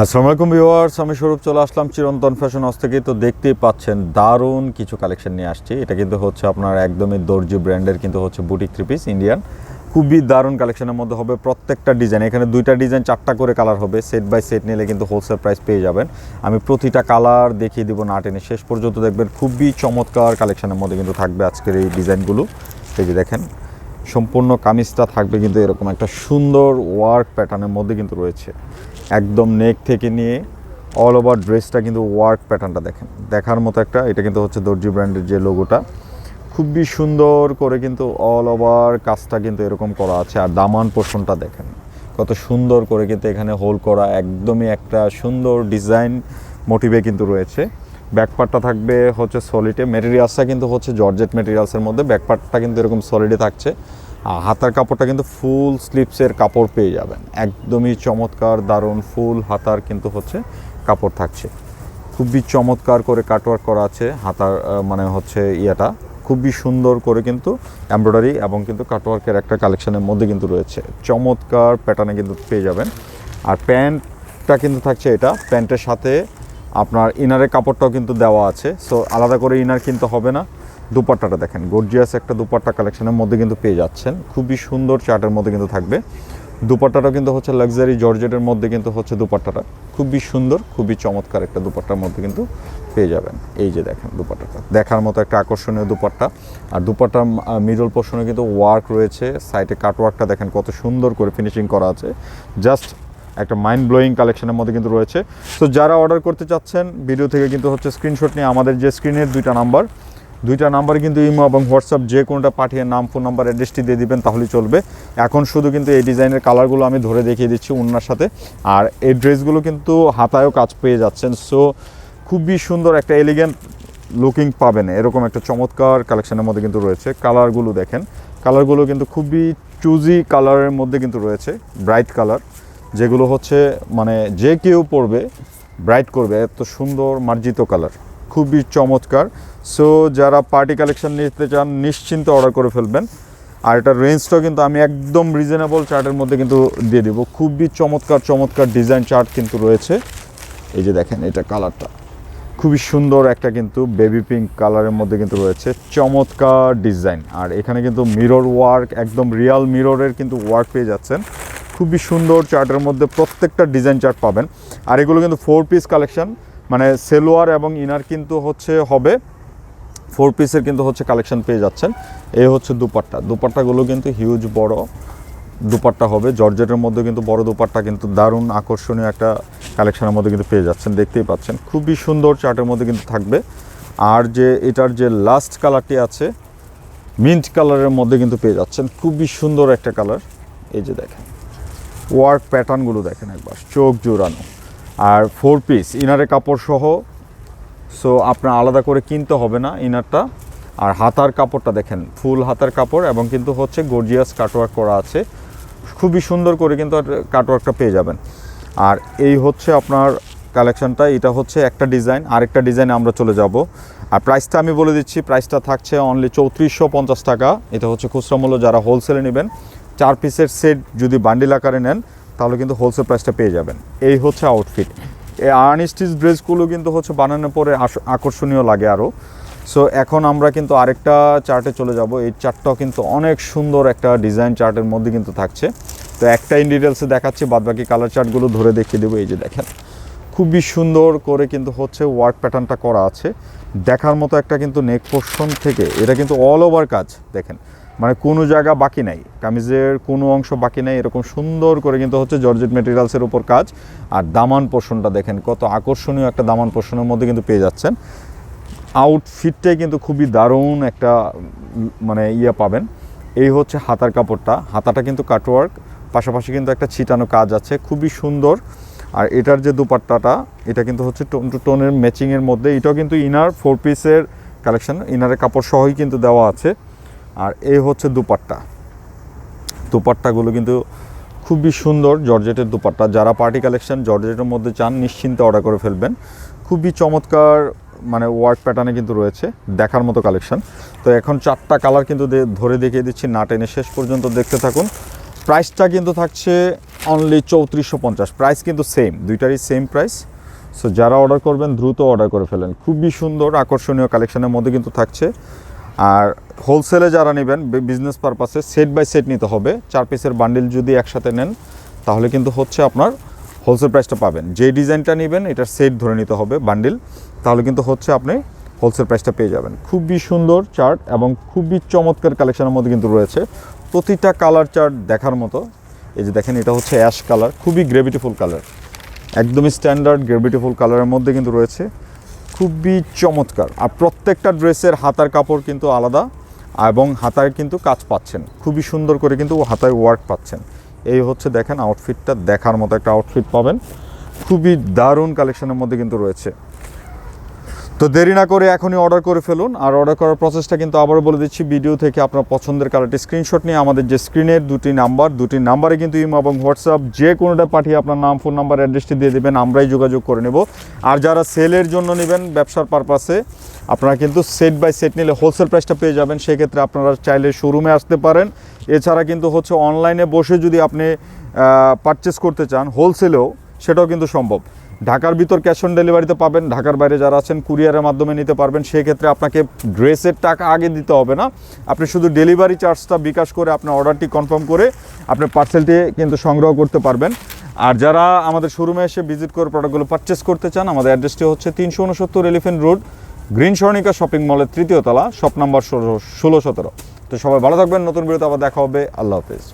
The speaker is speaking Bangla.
আসসালামু আলাইকুম ভিউয়ার্স, আমি স্বরূপ, চলে আসলাম চিরন্তন ফ্যাশন হাউস থেকে তো দেখতেই পাচ্ছেন, দারুণ কিছু কালেকশন নিয়ে আসছি। এটা কিন্তু হচ্ছে আপনার একদমই দর্জি ব্র্যান্ডের কিন্তু হচ্ছে বুটিক থ্রি পিস, ইন্ডিয়ান। খুবই দারুণ কালেকশনের মধ্যে হবে প্রত্যেকটা ডিজাইন। এখানে দুইটা ডিজাইন, চারটা করে কালার হবে, সেট বাই সেট নিলে কিন্তু হোলসেল প্রাইস পেয়ে যাবেন। আমি প্রতিটা কালার দেখিয়ে দিব না টেনে। শেষ পর্যন্ত দেখবেন খুবই চমৎকার কালেকশনের মধ্যে কিন্তু থাকবে আজকের এই ডিজাইনগুলো। এই যে দেখেন, সম্পূর্ণ কামিজটা থাকবে কিন্তু এরকম একটা সুন্দর ওয়ার্ক প্যাটার্নের মধ্যে কিন্তু রয়েছে। একদম নেক থেকে নিয়ে অল ওভার ড্রেসটা কিন্তু ওয়ার্ক প্যাটার্নটা দেখেন। দেখার মতো একটা, এটা কিন্তু হচ্ছে দর্জি ব্র্যান্ডের যে লোগোটা খুবই সুন্দর করে কিন্তু অল ওভার কাজটা কিন্তু এরকম করা আছে। আর দামান পোর্শনটা দেখেন, কত সুন্দর করে কিন্তু এখানে হোল করা, একদমই একটা সুন্দর ডিজাইন মোটিভে কিন্তু রয়েছে। ব্যাকপার্টটা থাকবে হচ্ছে সলিডে মেটেরিয়ালসটা কিন্তু হচ্ছে জর্জেট মেটেরিয়ালসের মধ্যে। ব্যাকপার্টটা কিন্তু এরকম সলিডে থাকছে। আর হাতার কাপড়টা কিন্তু ফুল স্লিপসের কাপড় পেয়ে যাবেন। একদমই চমৎকার, দারুণ ফুল হাতার কিন্তু হচ্ছে কাপড় থাকছে। খুবই চমৎকার করে কাটওয়ার্ক করা আছে হাতার মানে হচ্ছে ইয়েটা। খুবই সুন্দর করে কিন্তু এমব্রয়ডারি এবং কিন্তু কাটওয়ার্কের একটা কালেকশনের মধ্যে কিন্তু রয়েছে। চমৎকার প্যাটার্নে কিন্তু পেয়ে যাবেন। আর প্যান্টটা কিন্তু থাকছে এটা। প্যান্টের সাথে আপনার ইনারের কাপড়টাও কিন্তু দেওয়া আছে। সো আলাদা করে ইনার কিনতে হবে না। দুপাট্টাটা দেখেন। গর্জিয়াস একটা দুপাট্টা কালেকশনের মধ্যে কিন্তু পেয়ে যাচ্ছেন। খুবই সুন্দর চার্টের মধ্যে কিন্তু থাকবে। দুপাট্টাটাও কিন্তু হচ্ছে লাক্সারি জর্জেটের মধ্যে কিন্তু হচ্ছে দুপাট্টাটা। খুবই সুন্দর, খুবই চমৎকার একটা দুপাট্টার মধ্যে কিন্তু পেয়ে যাবেন। এই যে দেখেন দুপাট্টাটা। দেখার মতো একটা আকর্ষণীয় দুপাট্টা। আর দুপাট্টার মিডল পোর্শনে কিন্তু ওয়ার্ক রয়েছে। সাইডে কাটওয়ার্কটা দেখেন কত সুন্দর করে ফিনিশিং করা আছে। জাস্ট একটা মাইন্ড ব্লোয়িং কালেকশনের মধ্যে কিন্তু রয়েছে। তো যারা অর্ডার করতে চাচ্ছেন ভিডিও থেকে কিন্তু হচ্ছে স্ক্রিনশট নিয়ে আমাদের যে স্ক্রিনের দুইটা নাম্বার দুইটা নাম্বার কিন্তু ইমো এবং হোয়াটসঅ্যাপ যে কোনোটা পাঠিয়ে নাম, ফোন নাম্বার অ্যাড্রেসটি দিয়ে দিবেন, তাহলেই চলবে। এখন শুধু কিন্তু এই ডিজাইনের কালারগুলো আমি ধরে দেখিয়ে দিচ্ছি উন্নার সাথে। আর এই ড্রেসগুলো কিন্তু হাতায়ও কাজ পেয়ে যাচ্ছেন। সো খুবই সুন্দর একটা এলিগেন্ট লুকিং পাবেন। এরকম একটা চমৎকার কালেকশনের মধ্যে কিন্তু রয়েছে। কালারগুলো দেখেন। কালারগুলো কিন্তু খুবই চুজি কালারের মধ্যে কিন্তু রয়েছে। ব্রাইট কালার যেগুলো হচ্ছে মানে যে কেউ পরবে ব্রাইট করবে। এত সুন্দর মার্জিত কালার খুবই চমৎকার। সো যারা পার্টি কালেকশন নিতে চান, নিশ্চিন্তে অর্ডার করে ফেলবেন। আর এটার রেঞ্জটাও কিন্তু আমি একদম রিজনেবল চার্টের মধ্যে কিন্তু দিয়ে দেবো। খুবই চমৎকার চমৎকার ডিজাইন চার্ট কিন্তু রয়েছে। এই যে দেখেন, এটা কালারটা খুবই সুন্দর একটা কিন্তু বেবি পিঙ্ক কালারের মধ্যে কিন্তু রয়েছে। চমৎকার ডিজাইন আর এখানে কিন্তু মিরর ওয়ার্ক একদম রিয়াল মিররের কিন্তু ওয়ার্ক পেয়ে যাচ্ছেন। খুবই সুন্দর চার্টের মধ্যে প্রত্যেকটা ডিজাইন চার্ট পাবেন। আর এগুলো কিন্তু ফোর পিস কালেকশন মানে সেলোয়ার এবং ইনার কিন্তু হচ্ছে হবে। ফোর পিসের কিন্তু হচ্ছে কালেকশন পেয়ে যাচ্ছেন। এই হচ্ছে দুপাট্টা। দুপাট্টাগুলো কিন্তু হিউজ বড় দুপাট্টা হবে। জর্জেটের মধ্যে কিন্তু বড় দুপাট্টা কিন্তু দারুণ আকর্ষণীয় একটা কালেকশনের মধ্যে কিন্তু পেয়ে যাচ্ছেন। দেখতেই পাচ্ছেন, খুবই সুন্দর চার্টের মধ্যে কিন্তু থাকবে। আর যে এটার যে লাস্ট কালারটি আছে মিন্ট কালারের মধ্যে কিন্তু পেয়ে যাচ্ছেন। খুবই সুন্দর একটা কালার এই যে দেখেন ওয়ার্ক প্যাটার্নগুলো দেখেন একবার। চোখ জোড়ানো। আর ফোর পিস ইনারে কাপড় সহ সো আপনার আলাদা করে কিনতে হবে না ইনারটা আর হাতার কাপড়টা দেখেন ফুল হাতার কাপড় এবং কিন্তু হচ্ছে গর্জিয়াস কাটওয়ার্ক করা আছে। খুবই সুন্দর করে কিন্তু কাটওয়ার্কটা পেয়ে যাবেন। আর এই হচ্ছে আপনার কালেকশনটা এটা হচ্ছে একটা ডিজাইন আরেকটা ডিজাইনে আমরা চলে যাব। আর প্রাইসটা আমি বলে দিচ্ছি প্রাইসটা থাকছে অনলি চৌত্রিশশো পঞ্চাশ টাকা। এটা হচ্ছে খুচরা মূল্য, যারা হোলসেলে নেবেন, চার পিসের সেট যদি বান্ডিল আকারে নেন তাহলে কিন্তু হোলসেল প্রাইসটা পেয়ে যাবেন। এই হচ্ছে আউটফিট এই আর্নিস্টিস ড্রেসগুলো কিন্তু হচ্ছে বানানোর পরে আকর্ষণীয় লাগে আরও সো এখন আমরা কিন্তু আরেকটা চার্টে চলে যাব। এই চার্টটাও কিন্তু অনেক সুন্দর একটা ডিজাইন চার্টের মধ্যে কিন্তু থাকছে। তো একটা ইন ডিটেলসে দেখাচ্ছি, বাদবাকি কালার চার্টগুলো ধরে দেখিয়ে দেবো। এই যে দেখেন, খুবই সুন্দর করে কিন্তু হচ্ছে ওয়ার্ক প্যাটার্নটা করা আছে। দেখার মতো একটা কিন্তু নেক পোর্শন থেকে, এটা কিন্তু অল ওভার কাজ। দেখেন মানে কোনো জায়গা বাকি নাই, কামিজের কোনো অংশ বাকি নাই, এরকম সুন্দর করে কিন্তু হচ্ছে জর্জেট মেটেরিয়ালসের উপর কাজ। আর দামান পোষণটা দেখেন, কত আকর্ষণীয় একটা দামান পোষণের মধ্যে কিন্তু পেয়ে যাচ্ছেন। আউটফিটটাই কিন্তু খুবই দারুণ একটা মানে ইয়ে পাবেন। এই হচ্ছে হাতার কাপড়টা, হাতাটা কিন্তু কাটওয়ার্ক পাশাপাশি কিন্তু একটা ছিটানো কাজ আছে, খুবই সুন্দর। আর এটার যে দুপাট্টাটা, এটা কিন্তু হচ্ছে টোন টু টোনের ম্যাচিংয়ের মধ্যে, এটাও কিন্তু ইনার ফোর পিসের কালেকশন ইনারের কাপড় সহই কিন্তু দেওয়া আছে। আর এই হচ্ছে দুপাট্টা। দুপাট্টাগুলো কিন্তু খুবই সুন্দর জর্জেটের দুপাট্টা। যারা পার্টি কালেকশন জর্জেটের মধ্যে চান, নিশ্চিন্তে অর্ডার করে ফেলবেন। খুবই চমৎকার মানে ওয়ার্ক প্যাটার্নে কিন্তু রয়েছে, দেখার মতো কালেকশন। তো এখন চারটা কালার কিন্তু ধরে দেখিয়ে দিচ্ছি, না টেনে শেষ পর্যন্ত দেখতে থাকুন। প্রাইসটা কিন্তু থাকছে অনলি চৌত্রিশশো পঞ্চাশ। প্রাইস কিন্তু সেম দুইটারই সেম প্রাইস সো যারা অর্ডার করবেন, দ্রুত অর্ডার করে ফেলেন। খুবই সুন্দর, আকর্ষণীয় কালেকশনের মধ্যে কিন্তু থাকছে। আর হোলসেলে যারা নেবেন বিজনেস পারপাসে সেট বাই সেট নিতে হবে। চার পিসের বান্ডিল যদি একসাথে নেন, তাহলে কিন্তু হচ্ছে আপনার হোলসেল প্রাইসটা পাবেন। যে ডিজাইনটা নেবেন, এটার সেট ধরে নিতে হবে বান্ডিল তাহলে কিন্তু হচ্ছে আপনি হোলসেল প্রাইসটা পেয়ে যাবেন। খুবই সুন্দর চার্ট এবং খুবই চমৎকার কালেকশনের মধ্যে কিন্তু রয়েছে। প্রতিটা কালার চার্ট দেখার মতো। এই যে দেখেন, এটা হচ্ছে অ্যাশ কালার খুবই গ্রেভিটিফুল কালার একদমই স্ট্যান্ডার্ড গ্রেভিটিফুল কালারের মধ্যে কিন্তু রয়েছে। খুবই চমৎকার। আর প্রত্যেকটা ড্রেসের হাতার কাপড় কিন্তু আলাদা এবং হাতায় কিন্তু কাজ পাচ্ছেন। খুবই সুন্দর করে কিন্তু হাতায় ওয়ার্ক পাচ্ছেন। এই হচ্ছে দেখেন আউটফিটটা দেখার মতো একটা আউটফিট পাবেন। খুবই দারুণ কালেকশনের মধ্যে কিন্তু রয়েছে। তো দেরি না করে এখনই অর্ডার করে ফেলুন। আর অর্ডার করার প্রসেসটা কিন্তু আবারও বলে দিচ্ছি ভিডিও থেকে আপনার পছন্দের কালারটি স্ক্রিনশট নিয়ে আমাদের যে স্ক্রিনের দুটি নাম্বার দুটি নাম্বারে কিন্তু ইমো এবং হোয়াটসঅ্যাপ যে কোনোটা পাঠিয়ে আপনার নাম ফোন নাম্বার অ্যাড্রেসটি দিয়ে দেবেন, আমরাই যোগাযোগ করে নেব। আর যারা সেলের জন্য নেবেন ব্যবসার পারপাসে আপনারা কিন্তু সেট বাই সেট নিলে হোলসেল প্রাইসটা পেয়ে যাবেন। সেক্ষেত্রে আপনারা চাইলে শোরুমে আসতে পারেন। এছাড়া কিন্তু হচ্ছে অনলাইনে বসে যদি আপনি পারচেস করতে চান হোলসেলেও সেটাও কিন্তু সম্ভব। ঢাকার ভিতর ক্যাশ অন ডেলিভারিতে পাবেন, ঢাকার বাইরে যারা আছেন কুরিয়ারের মাধ্যমে নিতে পারবেন, সেক্ষেত্রে আপনাকে ড্রেসের টাকা আগে দিতে হবে না। আপনি শুধু ডেলিভারি চার্জটা বিকাশ করে আপনার অর্ডারটি কনফার্ম করে আপনি পার্সেলটি কিন্তু সংগ্রহ করতে পারবেন। আর যারা আমাদের শোরুমে এসে ভিজিট করে প্রোডাক্টগুলো পারচেস করতে চান, আমাদের অ্যাড্রেসটি হচ্ছে তিনশো উনসত্তর elephant road green Swarnika shopping মলের তৃতীয় তলা শপ নাম্বার ষোলো ষোলো সতেরো। তো সবাই ভালো থাকবেন, নতুন ভিডিওতে আবার দেখা হবে। আল্লাহ হাফেজ।